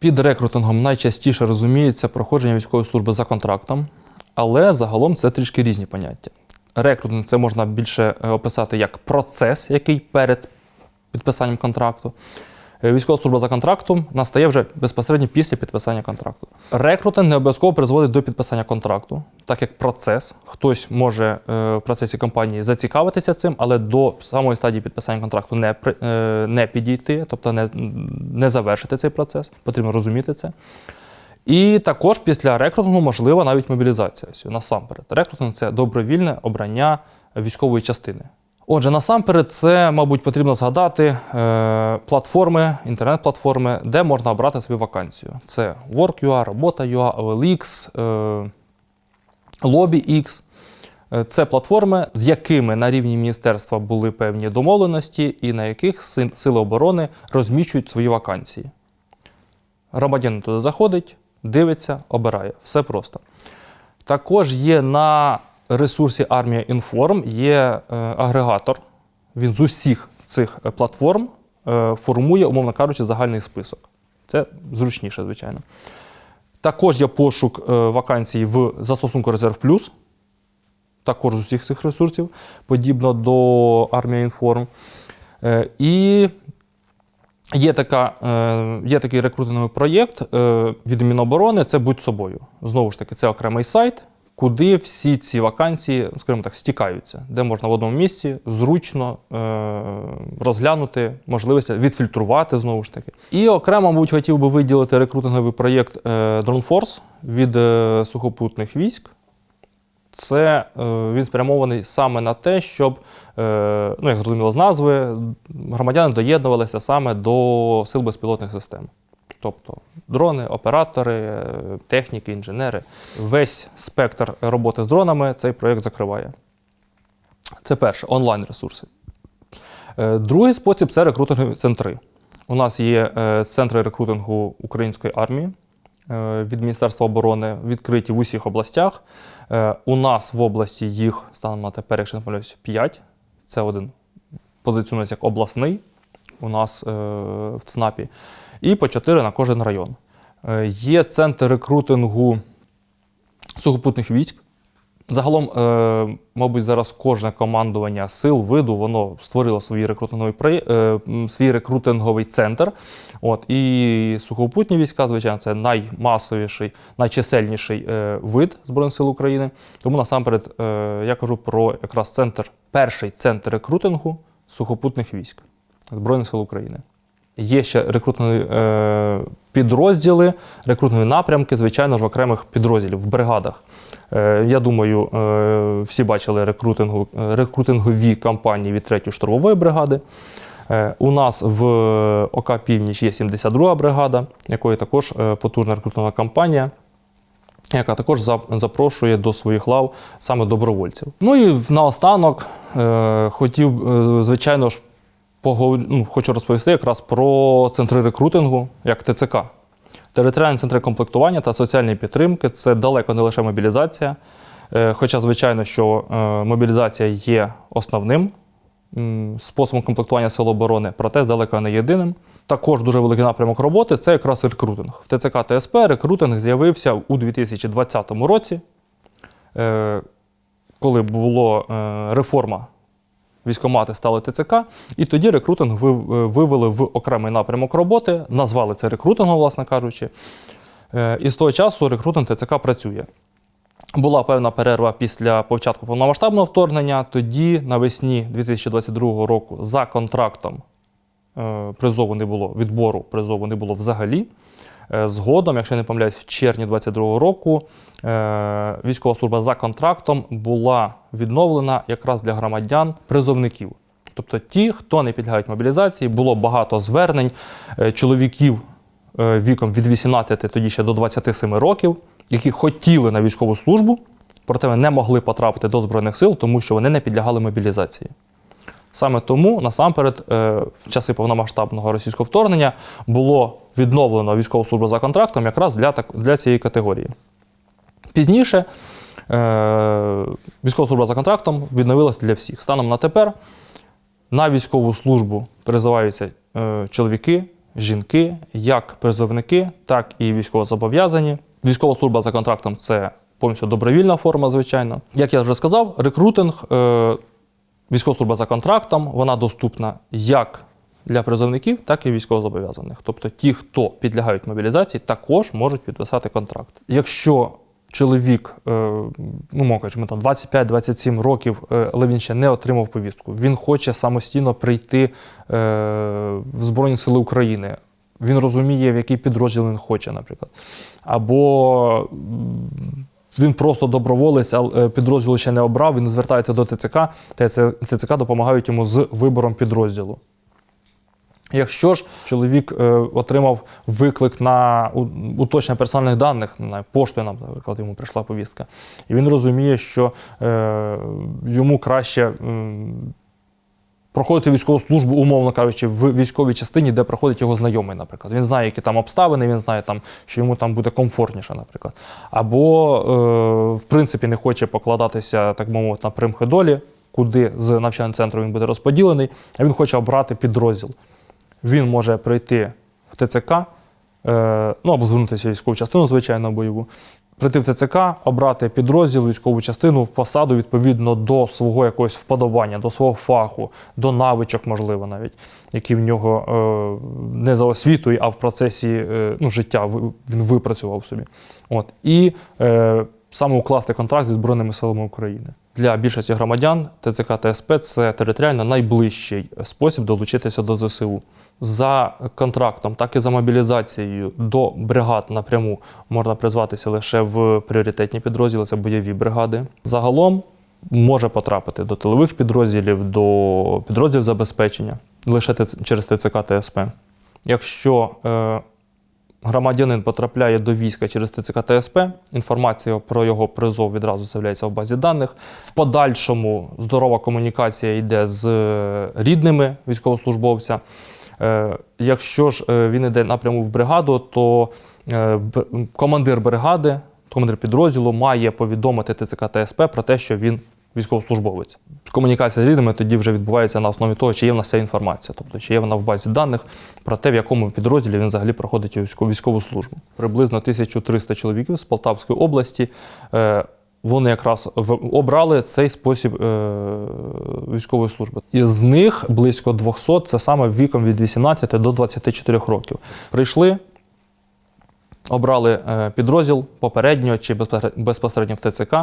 Під рекрутингом найчастіше розуміється проходження військової служби за контрактом, але загалом це трішки різні поняття. Рекрутинг це можна більше е, описати як процес, який перед підписанням контракту. Е, Військова служба за контрактом настає вже безпосередньо після підписання контракту. Рекрутинг не обов'язково призводить до підписання контракту, так як процес. Хтось може е, в процесі компанії зацікавитися цим, але до самої стадії підписання контракту не, е, не підійти, тобто не, не завершити цей процес. Потрібно розуміти це. І також після рекрутингу можлива навіть мобілізація. Насамперед, рекрутинг це добровільне обрання військової частини. Отже, насамперед, це, мабуть, потрібно згадати е, платформи, інтернет-платформи, де можна обрати свою вакансію. Це Work.ua, Робота.ua, OLX, е, LobbyX. Е, Це платформи, з якими на рівні міністерства були певні домовленості, і на яких Сили оборони розміщують свої вакансії. Громадянин туди заходить, дивиться, обирає. Все просто. Також є на ресурсі Армія Інформ є е, агрегатор. Він з усіх цих е, платформ е, формує, умовно кажучи, загальний список. Це зручніше, звичайно. Також є пошук вакансій в застосунку Резерв Плюс. Також з усіх цих ресурсів, подібно до Армія Інформ. І Є, така, є такий рекрутинговий проєкт від Міноборони, це будь собою. Знову ж таки, це окремий сайт, куди всі ці вакансії, скажімо так, стікаються, де можна в одному місці зручно е, розглянути можливості, відфільтрувати знову ж таки. І окремо, мабуть, хотів би виділити рекрутинговий проєкт е, Drone від е, сухопутних військ. Це е, він спрямований саме на те, щоб, ну як зрозуміло з назви, громадяни доєднувалися саме до сил безпілотних систем. Тобто дрони, оператори, е, техніки, інженери. Весь спектр роботи з дронами цей проєкт закриває. Це перше, онлайн-ресурси. Е, Другий спосіб це рекрутингові центри. У нас є е, центри рекрутингу української армії від Міністерства оборони, відкриті в усіх областях. У нас в області їх станом на тепер, якщо не помиляюсь, 5. Це один позиціонується як обласний у нас в ЦНАПі, і по 4 на кожен район. Е, Є центр рекрутингу сухопутних військ. Загалом, е, мабуть, зараз кожне командування сил виду воно створило свій рекрутинговий, е, свій рекрутинговий центр. От, і сухопутні війська, звичайно, це наймасовіший, найчисельніший вид Збройних сил України. Тому насамперед я кажу про якраз центр, перший центр рекрутингу сухопутних військ Збройних сил України. Є ще рекрутингові е, підрозділи, рекрутингові напрямки, звичайно ж, в окремих підрозділів, в бригадах. Е, я думаю, е, всі бачили рекрутингу, рекрутингові кампанії від 3-ї штурмової бригади. У нас в ОК Північ є 72 бригада, якої також потужна рекрутингова кампанія. Яка також запрошує до своїх лав саме добровольців. Ну і наостанок хотів, звичайно ж, поговор... ну, хочу розповісти якраз про центри рекрутингу, як ТЦК. Територіальні центри комплектування та соціальної підтримки це далеко не лише мобілізація. Е, Хоча, звичайно, що е, мобілізація є основним способом комплектування сил оборони, проте далеко не єдиним. Також дуже великий напрямок роботи це якраз рекрутинг. В ТЦК ТСП рекрутинг з'явився у 2020 році, е, коли була реформа військомати стали ТЦК, і тоді рекрутинг е, вивели в окремий напрямок роботи, назвали це рекрутингом, власне кажучи. Е, І з того часу рекрутинг ТЦК працює. Була певна перерва після початку повномасштабного вторгнення. Тоді, навесні 2022 року, за контрактом е, призову не було, відбору призову не було взагалі. Е, Згодом, якщо я не помиляюсь, в червні 2022 року е, військова служба за контрактом була відновлена якраз для громадян призовників. Тобто ті, хто не підлягають мобілізації, було багато звернень е, чоловіків віком від 18 тоді ще до 27 років, які хотіли на військову службу, проте не могли потрапити до Збройних сил, тому що вони не підлягали мобілізації. Саме тому насамперед, е, в часи повномасштабного російського вторгнення було відновлено військову службу за контрактом якраз для, для цієї категорії. Пізніше е, військова служба за контрактом відновилася для всіх. Станом на тепер на військову службу призиваються е, чоловіки жінки, як призовники, так і військовозобов'язані. Військова служба за контрактом це повністю добровільна форма, звичайно. Як я вже сказав, рекрутинг, військова служба за контрактом, вона доступна як для призовників, так і військовозобов'язаних. Тобто ті, хто підлягають мобілізації, також можуть підписати контракт. Якщо чоловік, е, ну мов кажучи, там 25-27 років, е, але він ще не отримав повістку, він хоче самостійно прийти е, в Збройні Сили України. Він розуміє, в який підрозділ він хоче, наприклад. Або він просто доброволець, а е, підрозділу ще не обрав, він звертається до ТЦК, ТЦ ТЦК допомагають йому з вибором підрозділу. Якщо ж чоловік е, отримав виклик на уточнення персональних даних, поштою, наприклад, йому прийшла повістка, і він розуміє, що е, йому краще проходити військову службу, умовно кажучи, в військовій частині, де проходить його знайомий, наприклад. Він знає, які там обставини, він знає, там, що йому там буде комфортніше, наприклад. Або, е, в принципі, не хоче покладатися, так мовити, на примхи долі, куди з навчального центру він буде розподілений, а він хоче обрати підрозділ. Він може прийти в ТЦК, е, ну або звернутися в військову частину, звичайно, бойову. Прийти в ТЦК, обрати підрозділ, військову частину, посаду відповідно до свого якогось вподобання, до свого фаху, до навичок, можливо, навіть, які в нього е, не за освітою, а в процесі е, ну, життя він випрацював собі. От. І е, саме укласти контракт зі Збройними силами України. Для більшості громадян ТЦК та СП це територіально найближчий спосіб долучитися до ЗСУ. За контрактом, так і за мобілізацією до бригад напряму можна призватися лише в пріоритетні підрозділи, це бойові бригади. Загалом може потрапити до тилових підрозділів, до підрозділів забезпечення лише через ТЦК та СП. Якщо е, громадянин потрапляє до війська через ТЦК та СП, інформація про його призов відразу з'являється в базі даних. В подальшому здорова комунікація йде з е, рідними військовослужбовця. Е, Якщо ж е, він йде напряму в бригаду, то командир бригади, командир підрозділу має повідомити ТЦК та СП про те, що він військовослужбовець. Комунікація з рідними тоді вже відбувається на основі того, чи є в нас ця інформація, тобто чи є вона в базі даних про те, в якому підрозділі він взагалі проходить військову, службу. Приблизно 1300 чоловіків з Полтавської області. Е, вони якраз обрали цей спосіб е, військової служби. І з них близько 200 це саме віком від 18 до 24 років. Прийшли, обрали е, підрозділ попередньо чи безпосередньо- в ТЦК.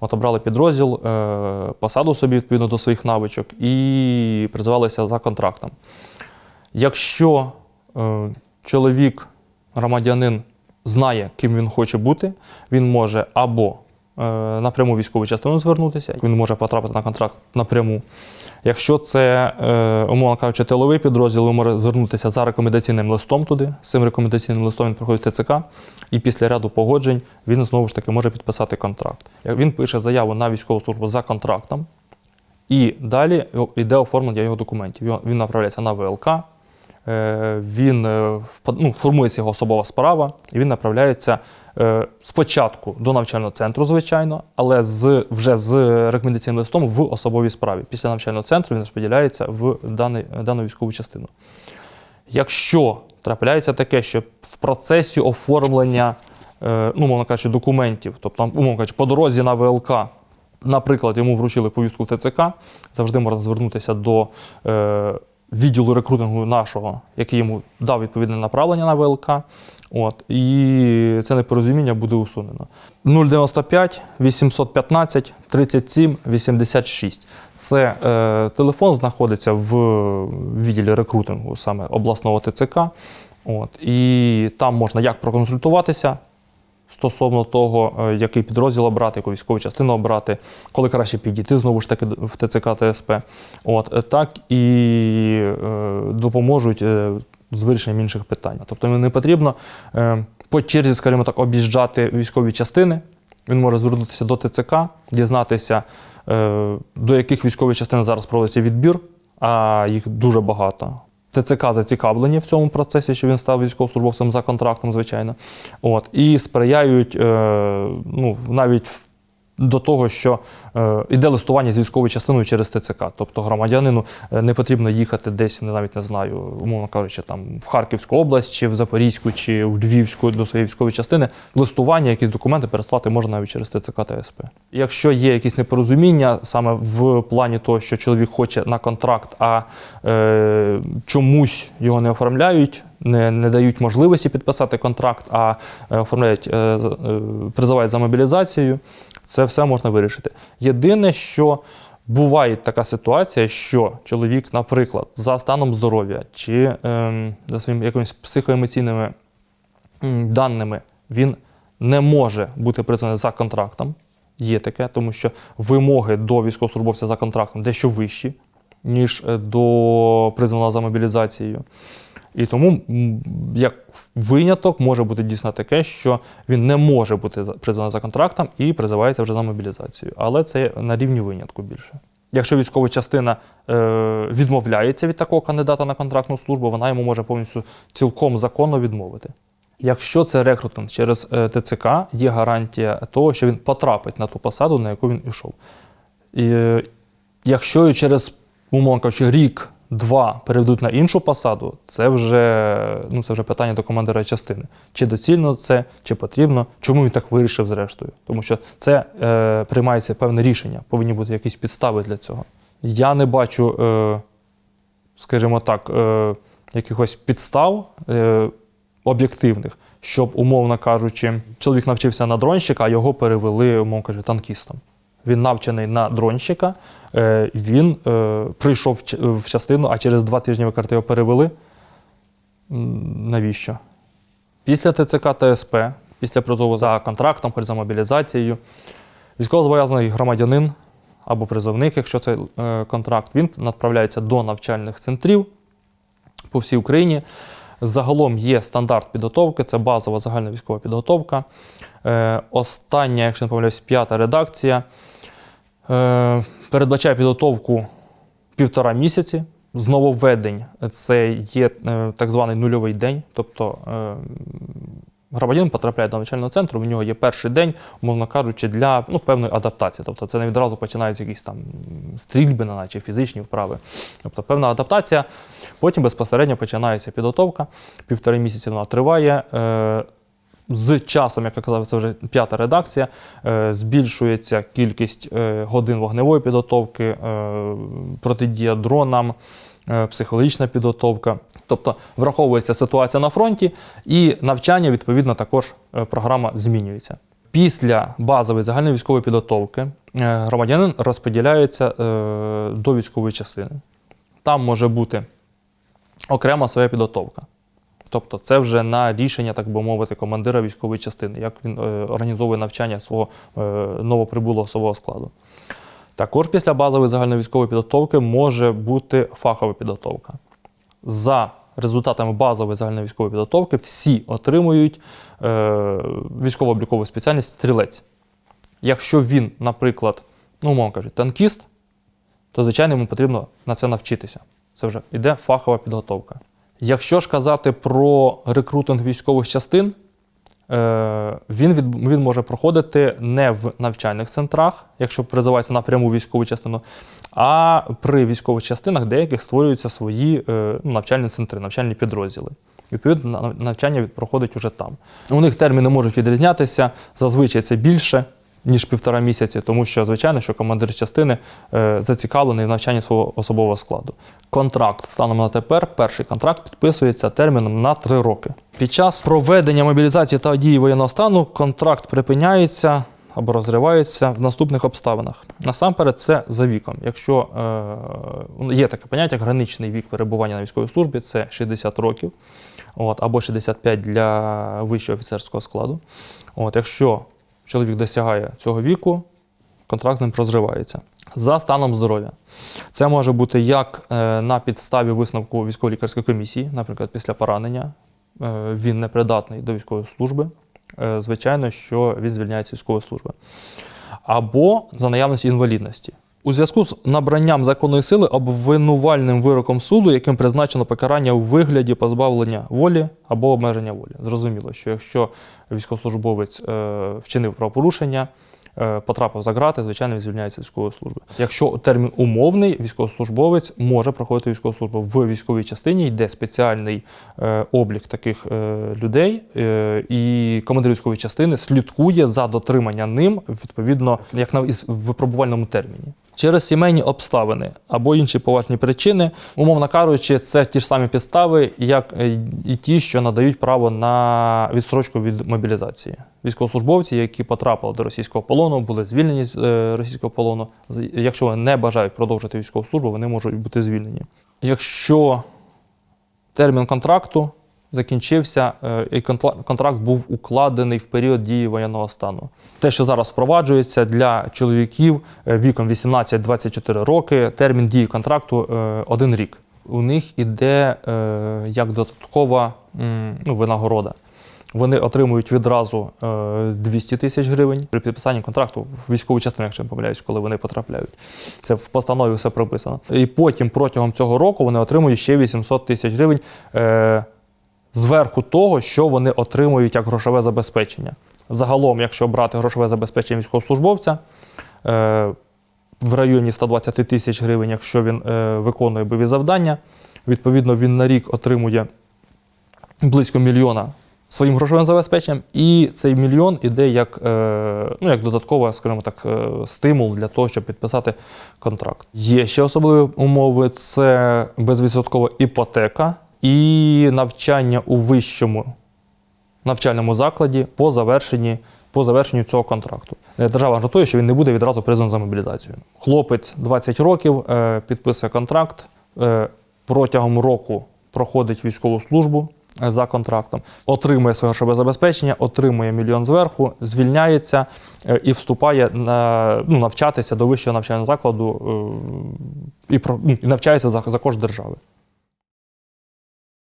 От обрали підрозділ, е, посаду собі відповідно до своїх навичок і призвалися за контрактом. Якщо е, чоловік, громадянин знає, ким він хоче бути, він може або напряму військову частину звернутися, він може потрапити на контракт напряму. Якщо це, е, умовно кажучи, тиловий підрозділ, він може звернутися за рекомендаційним листом туди. З цим рекомендаційним листом він проходить ТЦК, і після ряду погоджень він знову ж таки може підписати контракт. Він пише заяву на військову службу за контрактом, і далі йде оформлення його документів. Він направляється на ВЛК, е, він е, ну, формується його особова справа, і він направляється е, спочатку до навчального центру, звичайно, але з, вже з рекомендаційним листом в особовій справі. Після навчального центру він розподіляється в даний, дану військову частину. Якщо трапляється таке, що в процесі оформлення, е, ну, мовно кажучи, документів, тобто, умовно кажучи, по дорозі на ВЛК, наприклад, йому вручили повістку в ТЦК, завжди можна звернутися до е, відділу рекрутингу нашого, який йому дав відповідне направлення на ВЛК. От, і це непорозуміння буде усунено. 095 815 37 86. Це е, телефон знаходиться в відділі рекрутингу саме обласного ТЦК. От, і там можна як проконсультуватися стосовно того, е, який підрозділ обрати, яку військову частину обрати, коли краще підійти знову ж таки в ТЦК та СП. От, е, так і е, допоможуть з вирішенням інших питань. Тобто не потрібно по черзі, скажімо так, об'їжджати військові частини. Він може звернутися до ТЦК, дізнатися, до яких військових частин зараз проводиться відбір, а їх дуже багато. ТЦК зацікавлені в цьому процесі, що він став військовослужбовцем за контрактом, звичайно. От, і сприяють е, ну, навіть в до того, що е, іде листування з військовою частиною через ТЦК. Тобто громадянину е, не потрібно їхати десь, не- навіть не знаю, умовно кажучи, там в Харківську область, чи в Запорізьку, чи в Львівську до своєї військової частини. Листування, якісь документи переслати можна навіть через ТЦК та СП. Якщо є якісь непорозуміння саме в плані того, що чоловік хоче на контракт, а е, чомусь його не оформляють, не, не дають можливості підписати контракт, а е, оформляють, е, е, призивають за мобілізацією, це все можна вирішити. Єдине, що буває така ситуація, що чоловік, наприклад, за станом здоров'я чи ем, за своїми якимись психоемоційними даними він не може бути призваний за контрактом. Є таке, тому що вимоги до військовослужбовця за контрактом дещо вищі, ніж е, до призваного за мобілізацією. І тому, як виняток, може бути дійсно таке, що він не може бути призваний за контрактом і призивається вже за мобілізацію. Але це на рівні винятку більше. Якщо військова частина е, відмовляється від такого кандидата на контрактну службу, вона йому може повністю цілком законно відмовити. Якщо це рекрутинг через е, ТЦК, є гарантія того, що він потрапить на ту посаду, на яку він йшов. І, е, якщо через, умовно кажучи, рік-два перейдуть на іншу посаду, це вже, ну, це вже питання до командира частини. Чи доцільно це, чи потрібно, чому він так вирішив зрештою. Тому що це е, приймається певне рішення, повинні бути якісь підстави для цього. Я не бачу, е, скажімо так, е, якихось підстав. Е, об'єктивних, щоб, умовно кажучи, чоловік навчився на дронщика, а його перевели, умовно кажучи, танкістом. Він навчений на дронщика, е, він е, прийшов в частину, а через два тижні ви кажете, його перевели. Навіщо? Після ТЦК та СП, після призову за контрактом, хоч за мобілізацією, військовозобов'язаний громадянин або призовник, якщо це е, контракт, він направляється до навчальних центрів по всій Україні. Загалом є стандарт підготовки, це базова загальна військова підготовка. Остання, якщо не помиляюсь, п'ята редакція передбачає підготовку півтора місяці. З нововведень це є е, так званий нульовий день, тобто е, громадянин потрапляє до навчального центру, в нього є перший день, умовно кажучи, для ну, певної адаптації. Тобто це не відразу починаються якісь там стрільби, наче фізичні вправи. Тобто певна адаптація, потім безпосередньо починається підготовка, півтори місяці вона триває. З часом, як я казав, це вже п'ята редакція, е, збільшується кількість е, годин вогневої підготовки, е, протидія дронам, психологічна підготовка. Тобто враховується ситуація на фронті, і навчання, відповідно, також програма змінюється. Після базової загальної військової підготовки громадянин розподіляється до військової частини. Там може бути окрема своя підготовка. Тобто це вже на рішення, так би мовити, командира військової частини, як він е, організовує навчання свого е, новоприбулого особового складу. Також після базової загальної військової підготовки може бути фахова підготовка. За результатами базової загальної військової підготовки всі отримують е, військово-облікову спеціальність стрілець. Якщо він, наприклад, ну, умовно кажучи, танкіст, то, звичайно, йому потрібно на це навчитися. Це вже йде фахова підготовка. Якщо ж казати про рекрутинг військових частин, е, він, від, він може проходити не в навчальних центрах, якщо призивається напряму в військову частину, а при військових частинах деяких створюються свої е, ну, навчальні центри, навчальні підрозділи. Відповідно, навчання проходить уже там. У них терміни можуть відрізнятися, зазвичай це більше, ніж півтора місяці, тому що, звичайно, що командир частини е, зацікавлений в навчанні свого особового складу. Контракт станом на тепер, перший контракт підписується терміном на три роки. Під час проведення мобілізації та дії воєнного стану контракт припиняється або розривається в наступних обставинах. Насамперед, це за віком. Якщо е, є таке поняття, як граничний вік перебування на військовій службі, це 60 років, от, або 65 для вищого офіцерського складу. От, якщо чоловік досягає цього віку, контракт з ним розривається. За станом здоров'я. Це може бути як е, на підставі висновку військово-лікарської комісії, наприклад, після поранення, він він непридатний до військової служби. Е, Звичайно, що він звільняється з військової служби. Або за наявності інвалідності. У зв'язку з набранням законної сили обвинувальним вироком суду, яким призначено покарання у вигляді позбавлення волі або обмеження волі. Зрозуміло, що якщо військовослужбовець е, вчинив правопорушення, е, потрапив за грати, звичайно, звільняється військової служби. Якщо термін умовний, військовослужбовець може проходити військову службу в військовій частині, йде спеціальний е, облік таких людей, і командир військової частини слідкує за дотриманням ним відповідно як на із- випробувальному терміні. Через сімейні обставини або інші поважні причини, умовно кажучи, це ті ж самі підстави, як е, і ті, що надають право на відстрочку від мобілізації. Військовослужбовці, які потрапили до російського полону, були звільнені з е, російського полону. Якщо вони не бажають продовжити військову службу, вони можуть бути звільнені. Якщо термін контракту закінчився, е, і контракт був укладений в період дії воєнного стану. Те, що зараз впроваджується для чоловіків е, віком 18-24 роки, термін дії контракту е, один рік. У них іде як додаткова ну, винагорода. Вони отримують відразу е, 200 тисяч гривень при підписанні контракту в військову частину, якщо не помиляюсь, коли вони потрапляють. Це в постанові все прописано. І потім протягом цього року вони отримують ще 800 тисяч гривень зверху того, що вони отримують як грошове забезпечення. Загалом, якщо брати грошове забезпечення військовослужбовця, е, в районі 120 тисяч гривень, якщо він е, виконує бойові завдання, відповідно, він на рік отримує близько мільйона своїм грошовим забезпеченням, і цей мільйон іде як, е, ну, як додатковий, скажімо так, стимул для того, щоб підписати контракт. Є ще особливі умови: це безвідсоткова іпотека і навчання у вищому навчальному закладі по завершенні. По завершенню цього контракту Е, держава гарантує, що він не буде відразу призваний за мобілізацію. Хлопець 20 років е, підписує контракт, е, протягом року проходить військову службу за контрактом, отримує своє грошове забезпечення, отримує мільйон зверху, звільняється і вступає на ну, навчатися до вищого навчального закладу і, про- ну, навчається за, за кошт держави.